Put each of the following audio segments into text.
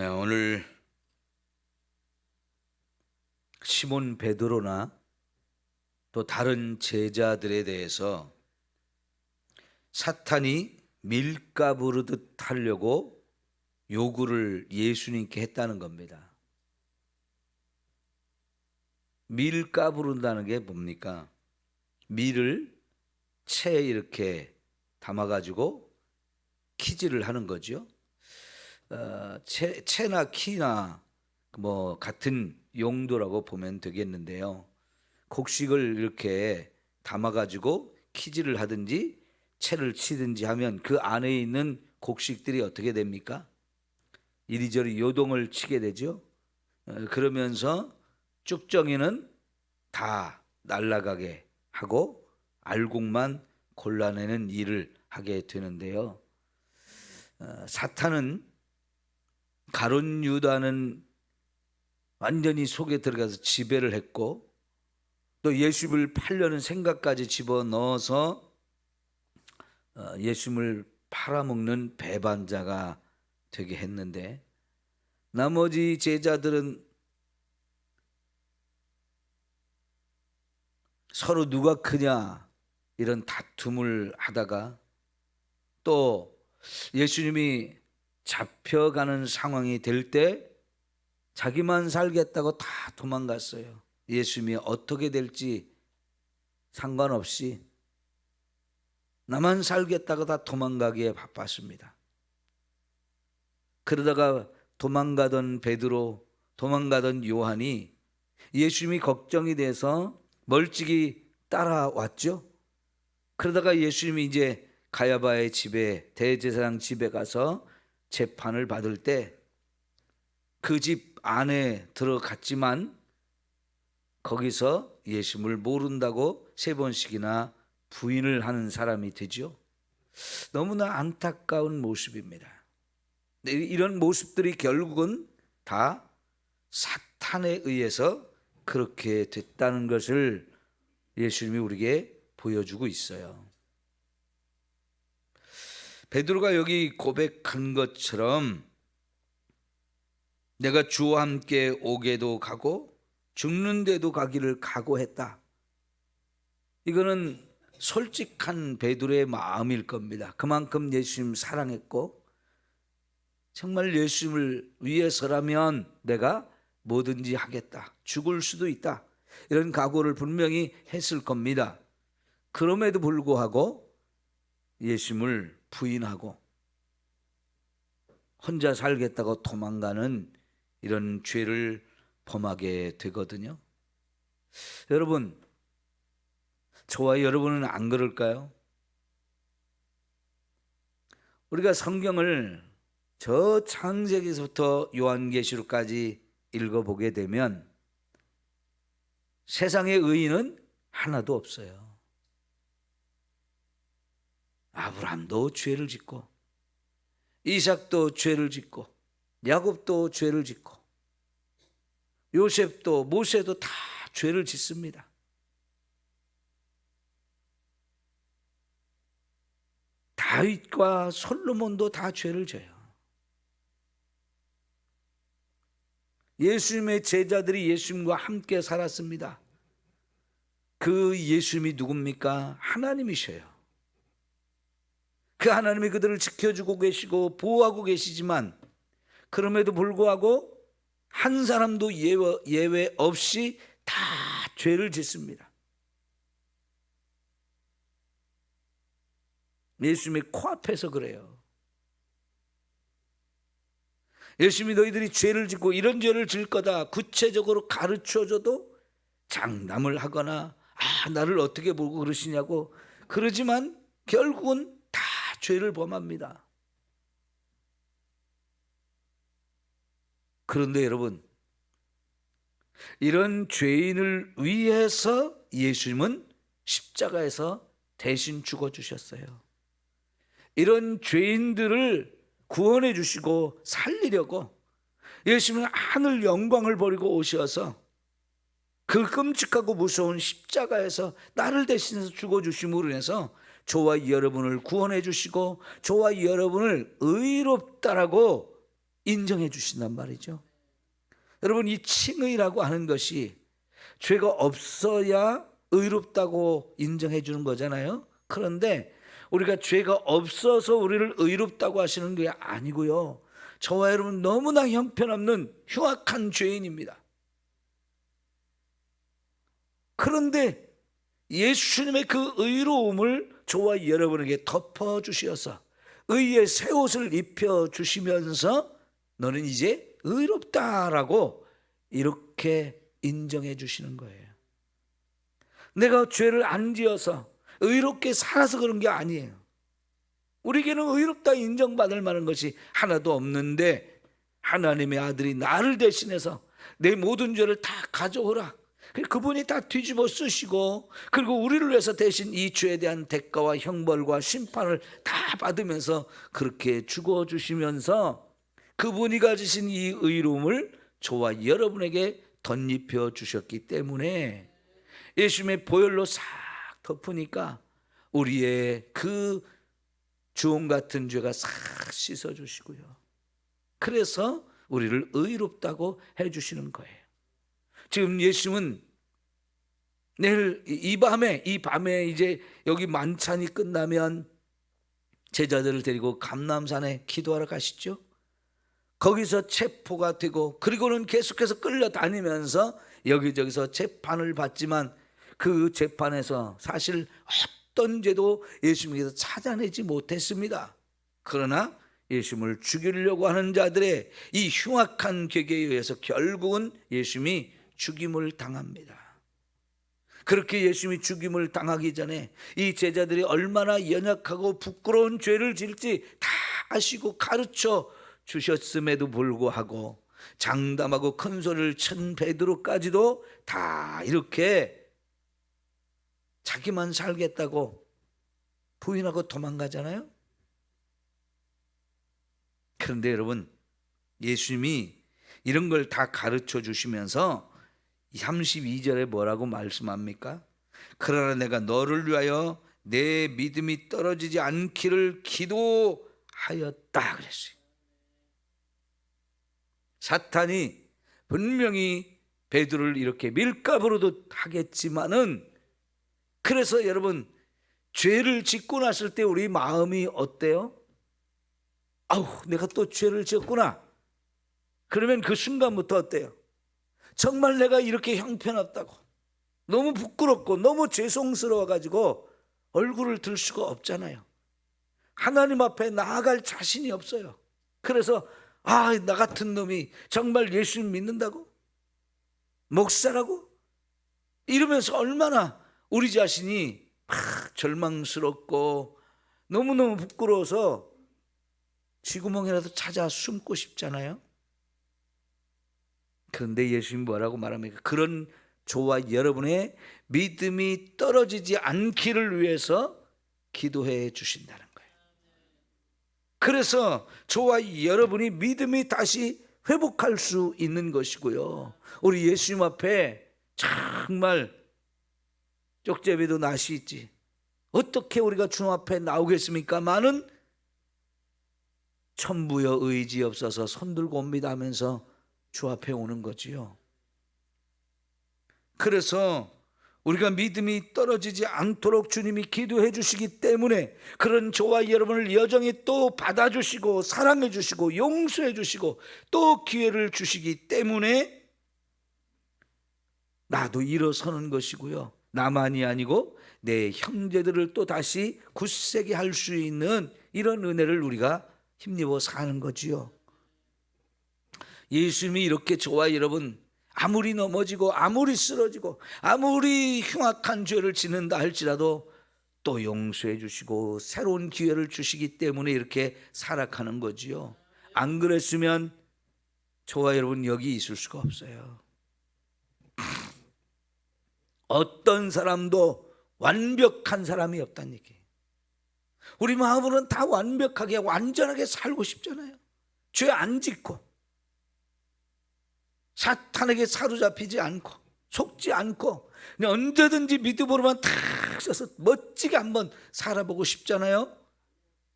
예, 오늘 시몬 베드로나 또 다른 제자들에 대해서 사탄이 밀가 부르듯 하려고 요구를 예수님께 했다는 겁니다. 밀가 부른다는 게 뭡니까? 밀을 채에 이렇게 담아가지고 키질을 하는 거죠. 어, 채, 채나 키나 뭐 같은 용도라고 보면 되겠는데요. 곡식을 이렇게 담아가지고 키질을 하든지 채를 치든지 하면 그 안에 있는 곡식들이 어떻게 됩니까? 이리저리 요동을 치게 되죠. 어, 그러면서 쭉정이는 다 날아가게 하고 알곡만 골라내는 일을 하게 되는데요. 어, 사탄은 가론 유다는 완전히 속에 들어가서 지배를 했고 또 예수를 팔려는 생각까지 집어 넣어서 어, 예수를 팔아먹는 배반자가 되게 했는데 나머지 제자들은 서로 누가 크냐 이런 다툼을 하다가 또 예수님이 잡혀가는 상황이 될 때 자기만 살겠다고 다 도망갔어요. 예수님이 어떻게 될지 상관없이 나만 살겠다고 다 도망가기에 바빴습니다. 그러다가 도망가던 베드로, 도망가던 요한이 예수님이 걱정이 돼서 멀찍이 따라왔죠. 그러다가 예수님이 이제 가야바의 집에 대제사장 집에 가서 재판을 받을 때 그 집 안에 들어갔지만 거기서 예수님을 모른다고 세 번씩이나 부인을 하는 사람이 되죠. 너무나 안타까운 모습입니다. 네, 이런 모습들이 결국은 다 사탄에 의해서 그렇게 됐다는 것을 예수님이 우리에게 보여주고 있어요. 베드로가 여기 고백한 것처럼 내가 주와 함께 오게도 가고 죽는데도 가기를 각오했다. 이거는 솔직한 베드로의 마음일 겁니다. 그만큼 예수님 사랑했고 정말 예수님을 위해서라면 내가 뭐든지 하겠다. 죽을 수도 있다. 이런 각오를 분명히 했을 겁니다. 그럼에도 불구하고 예수님을 부인하고 혼자 살겠다고 도망가는 이런 죄를 범하게 되거든요. 여러분, 저와 여러분은 안 그럴까요? 우리가 성경을 저 창세기서부터 요한계시록까지 읽어보게 되면 세상의 의인은 하나도 없어요. 아브람도 죄를 짓고 이삭도 죄를 짓고 야곱도 죄를 짓고 요셉도 모세도 다 죄를 짓습니다. 다윗과 솔로몬도 다 죄를 져요. 예수님의 제자들이 예수님과 함께 살았습니다. 그 예수님이 누굽니까? 하나님이셔요. 그 하나님이 그들을 지켜주고 계시고 보호하고 계시지만 그럼에도 불구하고 한 사람도 예외, 예외 없이 다 죄를 짓습니다. 예수님의 코앞에서 그래요. 예수님이 너희들이 죄를 짓고 이런 죄를 질 거다 구체적으로 가르쳐줘도 장담을 하거나 아 나를 어떻게 보고 그러시냐고 그러지만 결국은 다 죄를 범합니다. 그런데 여러분 이런 죄인을 위해서 예수님은 십자가에서 대신 죽어 주셨어요. 이런 죄인들을 구원해 주시고 살리려고 예수님은 하늘 영광을 버리고 오셔서 그 끔찍하고 무서운 십자가에서 나를 대신해서 죽어 주심으로 인해서 저와 여러분을 구원해 주시고 저와 여러분을 의롭다라고 인정해 주신단 말이죠. 여러분 이 칭의라고 하는 것이 죄가 없어야 의롭다고 인정해 주는 거잖아요. 그런데 우리가 죄가 없어서 우리를 의롭다고 하시는 게 아니고요. 저와 여러분 너무나 형편없는 흉악한 죄인입니다. 그런데 예수님의 그 의로움을 저와 여러분에게 덮어 주셔서 의의 새 옷을 입혀 주시면서 너는 이제 의롭다라고 이렇게 인정해 주시는 거예요. 내가 죄를 안 지어서 의롭게 살아서 그런 게 아니에요. 우리에게는 의롭다 인정받을 만한 것이 하나도 없는데 하나님의 아들이 나를 대신해서 내 모든 죄를 다 가져오라. 그분이 다 뒤집어 쓰시고 그리고 우리를 위해서 대신 이 죄에 대한 대가와 형벌과 심판을 다 받으면서 그렇게 죽어 주시면서 그분이 가지신 이 의로움을 저와 여러분에게 덧입혀 주셨기 때문에 예수님의 보혈로 싹 덮으니까 우리의 그 주홍 같은 죄가 싹 씻어 주시고요. 그래서 우리를 의롭다고 해 주시는 거예요. 지금 예수님은 내일 이 밤에 이 밤에 이제 여기 만찬이 끝나면 제자들을 데리고 감남산에 기도하러 가시죠. 거기서 체포가 되고 그리고는 계속해서 끌려다니면서 여기저기서 재판을 받지만 그 재판에서 사실 어떤 죄도 예수님께서 찾아내지 못했습니다. 그러나 예수님을 죽이려고 하는 자들의 이 흉악한 계계에 의해서 결국은 예수님이 죽임을 당합니다. 그렇게 예수님이 죽임을 당하기 전에 이 제자들이 얼마나 연약하고 부끄러운 죄를 질지 다 아시고 가르쳐 주셨음에도 불구하고 장담하고 큰 소리를 친 베드로까지도 다 이렇게 자기만 살겠다고 부인하고 도망가잖아요. 그런데 여러분 예수님이 이런 걸 다 가르쳐 주시면서 32절에 뭐라고 말씀합니까? 그러나 내가 너를 위하여 내 믿음이 떨어지지 않기를 기도하였다 그랬어요. 사탄이 분명히 베드로를 이렇게 밀가부로도 하겠지만은 그래서 여러분 죄를 짓고 났을 때 우리 마음이 어때요? 아우 내가 또 죄를 지었구나. 그러면 그 순간부터 어때요? 정말 내가 이렇게 형편없다고 너무 부끄럽고 너무 죄송스러워 가지고 얼굴을 들 수가 없잖아요. 하나님 앞에 나아갈 자신이 없어요. 그래서 아, 나 같은 놈이 정말 예수님 믿는다고? 목사라고? 이러면서 얼마나 우리 자신이 막 절망스럽고 너무너무 부끄러워서 쥐구멍이라도 찾아 숨고 싶잖아요. 그런데 예수님 뭐라고 말합니까? 그런 저와 여러분의 믿음이 떨어지지 않기를 위해서 기도해 주신다는 거예요. 그래서 저와 여러분이 믿음이 다시 회복할 수 있는 것이고요. 우리 예수님 앞에 정말 쪽제비도 낯이 있지. 어떻게 우리가 주님 앞에 나오겠습니까? 많은 천부여 의지 없어서 손들고 옵니다 하면서 주 앞에 오는 거지요. 그래서 우리가 믿음이 떨어지지 않도록 주님이 기도해 주시기 때문에 그런 저와 여러분을 여정히 또 받아주시고 사랑해 주시고 용서해 주시고 또 기회를 주시기 때문에 나도 일어서는 것이고요. 나만이 아니고 내 형제들을 또 다시 굳세게 할 수 있는 이런 은혜를 우리가 힘입어 사는 거지요. 예수님이 이렇게 저와 여러분 아무리 넘어지고 아무리 쓰러지고 아무리 흉악한 죄를 짓는다 할지라도 또 용서해 주시고 새로운 기회를 주시기 때문에 이렇게 살아가는 거지요. 안 그랬으면 저와 여러분 여기 있을 수가 없어요. 어떤 사람도 완벽한 사람이 없다는 얘기예요. 우리 마음으로는 다 완벽하게 완전하게 살고 싶잖아요. 죄 안 짓고 사탄에게 사로잡히지 않고 속지 않고 언제든지 믿음으로만 탁 써서 멋지게 한번 살아보고 싶잖아요.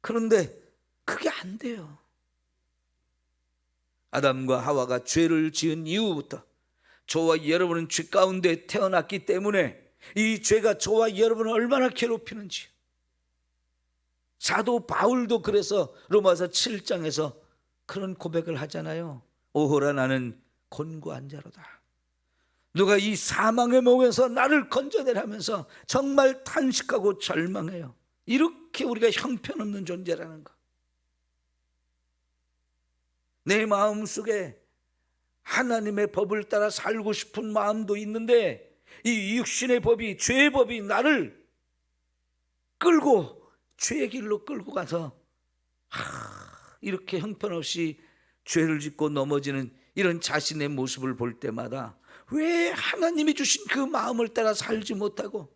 그런데 그게 안 돼요. 아담과 하와가 죄를 지은 이후부터 저와 여러분은 죄 가운데 태어났기 때문에 이 죄가 저와 여러분을 얼마나 괴롭히는지 사도 바울도 그래서 로마서 7장에서 그런 고백을 하잖아요. 오호라 나는 곤고한 자로다. 누가 이 사망의 몸에서 나를 건져내라면서 정말 탄식하고 절망해요. 이렇게 우리가 형편없는 존재라는 거. 내 마음 속에 하나님의 법을 따라 살고 싶은 마음도 있는데 이 육신의 법이 죄의 법이 나를 끌고 죄의 길로 끌고 가서 하, 이렇게 형편없이 죄를 짓고 넘어지는 이런 자신의 모습을 볼 때마다 왜 하나님이 주신 그 마음을 따라 살지 못하고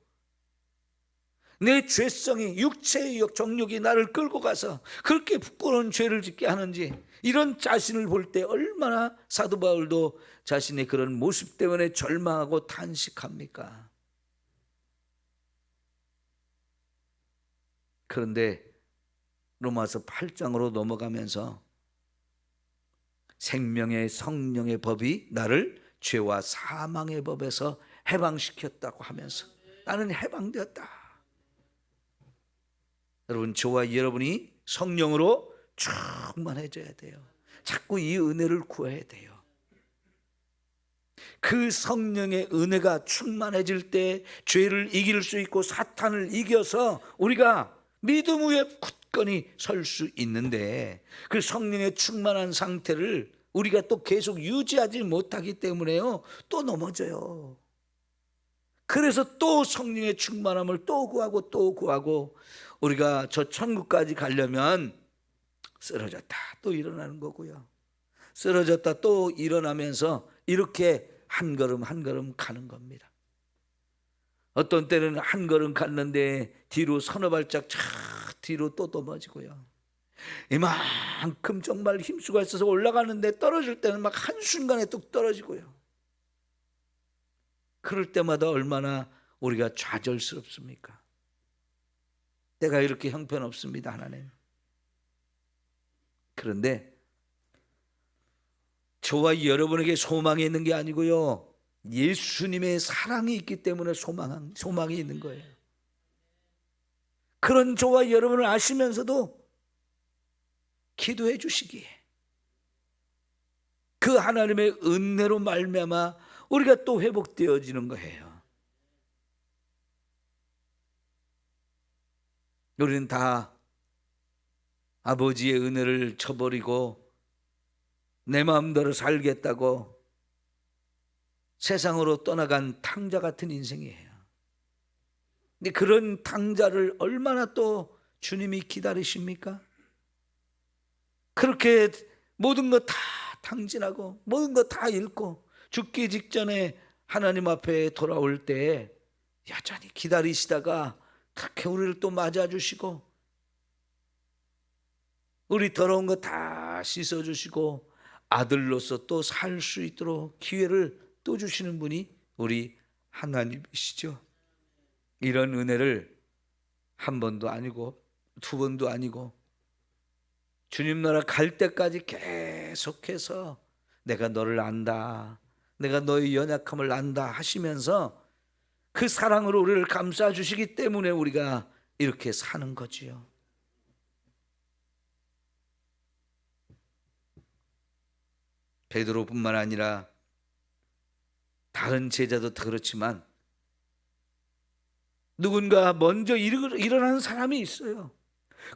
내 죄성이 육체의 역 정욕이 나를 끌고 가서 그렇게 부끄러운 죄를 짓게 하는지 이런 자신을 볼 때 얼마나 사도 바울도 자신의 그런 모습 때문에 절망하고 탄식합니까? 그런데 로마서 8장으로 넘어가면서 생명의 성령의 법이 나를 죄와 사망의 법에서 해방시켰다고 하면서 나는 해방되었다. 여러분 저와 여러분이 성령으로 충만해져야 돼요. 자꾸 이 은혜를 구해야 돼요. 그 성령의 은혜가 충만해질 때 죄를 이길 수 있고 사탄을 이겨서 우리가 믿음 위에 굳건히 설 수 있는데 그 성령의 충만한 상태를 우리가 또 계속 유지하지 못하기 때문에요. 또 넘어져요. 그래서 또 성령의 충만함을 또 구하고 또 구하고 우리가 저 천국까지 가려면 쓰러졌다 또 일어나는 거고요. 쓰러졌다 또 일어나면서 이렇게 한 걸음 한 걸음 가는 겁니다. 어떤 때는 한 걸음 갔는데 뒤로 서너 발짝 차 뒤로 또 넘어지고요. 이만큼 정말 힘수가 있어서 올라가는데 떨어질 때는 막 한순간에 뚝 떨어지고요. 그럴 때마다 얼마나 우리가 좌절스럽습니까? 내가 이렇게 형편없습니다, 하나님. 그런데 저와 여러분에게 소망이 있는 게 아니고요. 예수님의 사랑이 있기 때문에 소망, 소망이 있는 거예요. 그런 저와 여러분을 아시면서도 기도해 주시기에 그 하나님의 은혜로 말미암아 우리가 또 회복되어지는 거예요. 우리는 다 아버지의 은혜를 쳐버리고 내 마음대로 살겠다고 세상으로 떠나간 탕자 같은 인생이에요. 근데 그런 탕자를 얼마나 또 주님이 기다리십니까? 그렇게 모든 것다 탕진하고 모든 것 다 잃고 죽기 직전에 하나님 앞에 돌아올 때 여전히 기다리시다가 그렇게 우리를 또 맞아주시고 우리 더러운 거 다 씻어주시고 아들로서 또 살 수 있도록 기회를 또 주시는 분이 우리 하나님이시죠. 이런 은혜를 한 번도 아니고 두 번도 아니고 주님 나라 갈 때까지 계속해서 내가 너를 안다. 내가 너의 연약함을 안다 하시면서 그 사랑으로 우리를 감싸 주시기 때문에 우리가 이렇게 사는 거지요. 베드로뿐만 아니라 다른 제자도 그렇지만 누군가 먼저 일어나는 사람이 있어요.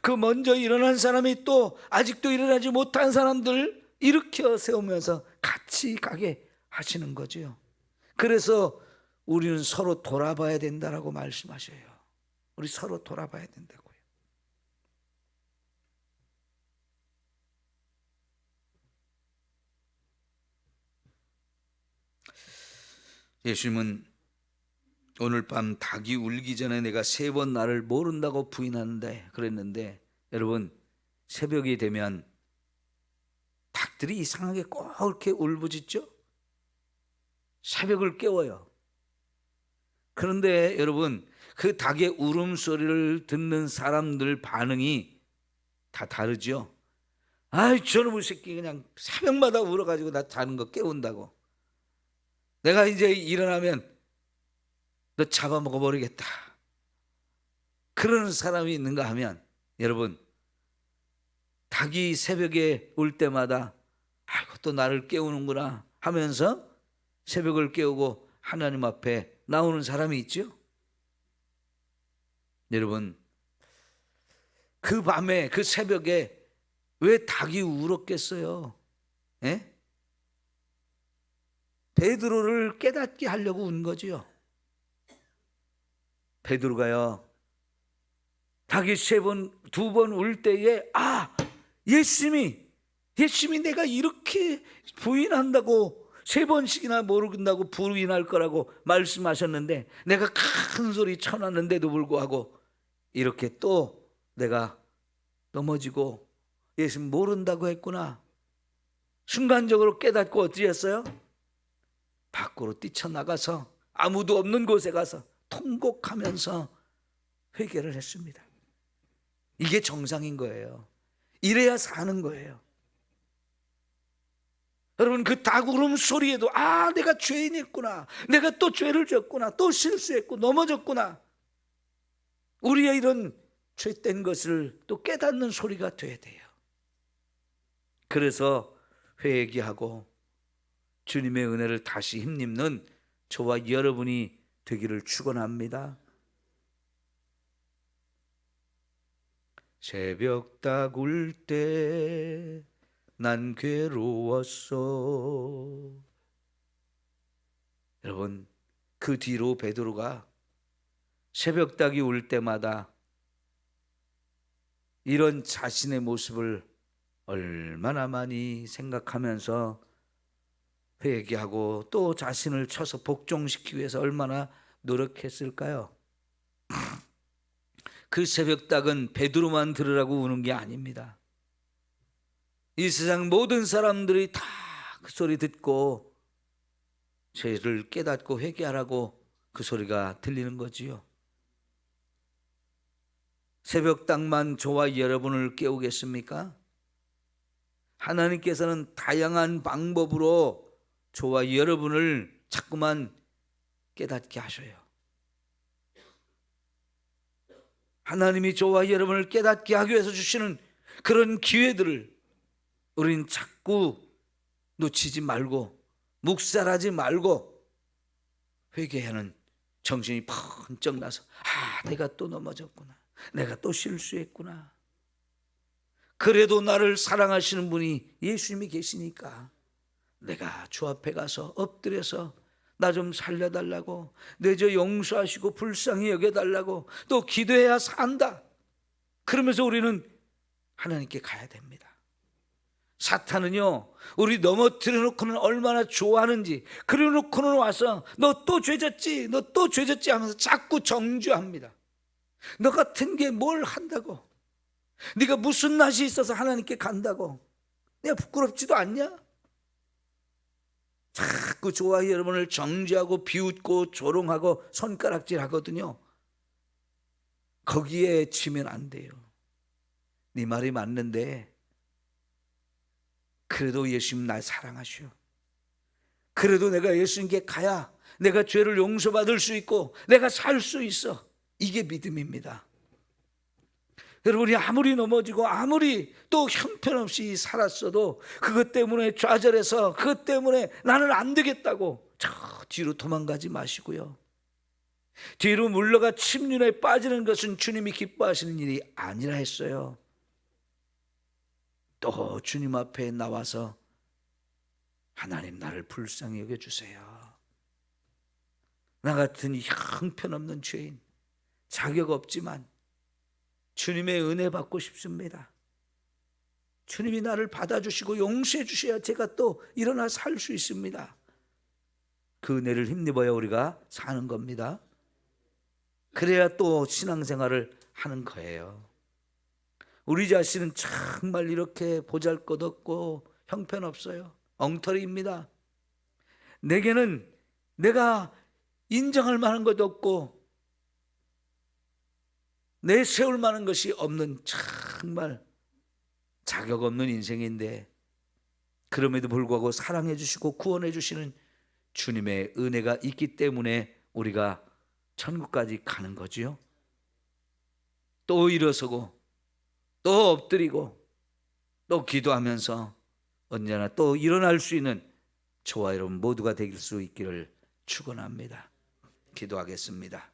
그 먼저 일어난 사람이 또 아직도 일어나지 못한 사람들 일으켜 세우면서 같이 가게 하시는 거죠. 그래서 우리는 서로 돌아봐야 된다라고 말씀하셔요. 우리 서로 돌아봐야 된다고요. 예수님은 오늘 밤 닭이 울기 전에 내가 세 번 나를 모른다고 부인하는데 그랬는데 여러분 새벽이 되면 닭들이 이상하게 꼭 이렇게 울부짖죠? 새벽을 깨워요. 그런데 여러분 그 닭의 울음소리를 듣는 사람들 반응이 다 다르죠. 아이 저놈의 새끼 그냥 새벽마다 울어가지고 나 자는 거 깨운다고. 내가 이제 일어나면 너 잡아먹어 버리겠다. 그러는 사람이 있는가 하면 여러분 닭이 새벽에 올 때마다 아이고 또 나를 깨우는구나 하면서 새벽을 깨우고 하나님 앞에 나오는 사람이 있죠. 여러분 그 밤에 그 새벽에 왜 닭이 울었겠어요? 예? 베드로를 깨닫게 하려고 운 거지요. 베드로가요. 닭이 세 번, 두 번 울 때에 아 예수님이 예수님이 내가 이렇게 부인한다고 세 번씩이나 모른다고 부인할 거라고 말씀하셨는데 내가 큰 소리 쳐놨는데도 불구하고 이렇게 또 내가 넘어지고 예수님 모른다고 했구나. 순간적으로 깨닫고 어떻게 했어요? 밖으로 뛰쳐나가서 아무도 없는 곳에 가서 통곡하면서 회개를 했습니다. 이게 정상인 거예요. 이래야 사는 거예요. 여러분 그닭 울음소리에도 아 내가 죄인이었구나 내가 또 죄를 졌구나 또 실수했고 넘어졌구나 우리의 이런 죄된 것을 또 깨닫는 소리가 돼야 돼요 그래서 회개하고 주님의 은혜를 다시 힘입는 저와 여러분이 되기를 축원합니다. 새벽 닭울때 난 괴로웠어. 여러분 그 뒤로 베드로가 새벽 닭이 울 때마다 이런 자신의 모습을 얼마나 많이 생각하면서 회개하고 또 자신을 쳐서 복종시키기 위해서 얼마나 노력했을까요? 그 새벽닭은 베드로만 들으라고 우는 게 아닙니다. 이 세상 모든 사람들이 다 그 소리 듣고 죄를 깨닫고 회개하라고 그 소리가 들리는 거지요. 새벽닭만 저와 여러분을 깨우겠습니까? 하나님께서는 다양한 방법으로 저와 여러분을 자꾸만 깨닫게 하셔요. 하나님이 저와 여러분을 깨닫게 하기 위해서 주시는 그런 기회들을 우리는 자꾸 놓치지 말고 묵살하지 말고 회개하는 정신이 번쩍 나서 아 내가 또 넘어졌구나 내가 또 실수했구나 그래도 나를 사랑하시는 분이 예수님이 계시니까 내가 주 앞에 가서 엎드려서 나 좀 살려달라고 내저 용서하시고 불쌍히 여겨달라고 또 기도해야 산다. 그러면서 우리는 하나님께 가야 됩니다. 사탄은요, 우리 넘어뜨려 놓고는 얼마나 좋아하는지, 그래 놓고는 와서 너 또 죄졌지, 너 또 죄졌지 하면서 자꾸 정죄합니다. 너 같은 게 뭘 한다고? 네가 무슨 낯이 있어서 하나님께 간다고? 내가 부끄럽지도 않냐? 자꾸 저와 여러분을 정죄하고 비웃고 조롱하고 손가락질 하거든요. 거기에 치면 안 돼요. 네 말이 맞는데 그래도 예수님 날 사랑하시오. 그래도 내가 예수님께 가야 내가 죄를 용서받을 수 있고 내가 살 수 있어. 이게 믿음입니다. 여러분이 아무리 넘어지고 아무리 또 형편없이 살았어도 그것 때문에 좌절해서 그것 때문에 나는 안 되겠다고 저 뒤로 도망가지 마시고요. 뒤로 물러가 침륜에 빠지는 것은 주님이 기뻐하시는 일이 아니라 했어요. 또 주님 앞에 나와서 하나님 나를 불쌍히 여겨 주세요. 나 같은 형편없는 죄인 자격 없지만 주님의 은혜 받고 싶습니다. 주님이 나를 받아주시고 용서해 주셔야 제가 또 일어나 살 수 있습니다. 그 은혜를 힘입어야 우리가 사는 겁니다. 그래야 또 신앙생활을 하는 거예요. 우리 자신은 정말 이렇게 보잘 것 없고 형편없어요. 엉터리입니다. 내게는 내가 인정할 만한 것도 없고 내세울 만한 것이 없는 정말 자격 없는 인생인데 그럼에도 불구하고 사랑해 주시고 구원해 주시는 주님의 은혜가 있기 때문에 우리가 천국까지 가는 거지요. 또 일어서고 또 엎드리고 또 기도하면서 언제나 또 일어날 수 있는 저와 여러분 모두가 되길 수 있기를 축원합니다. 기도하겠습니다.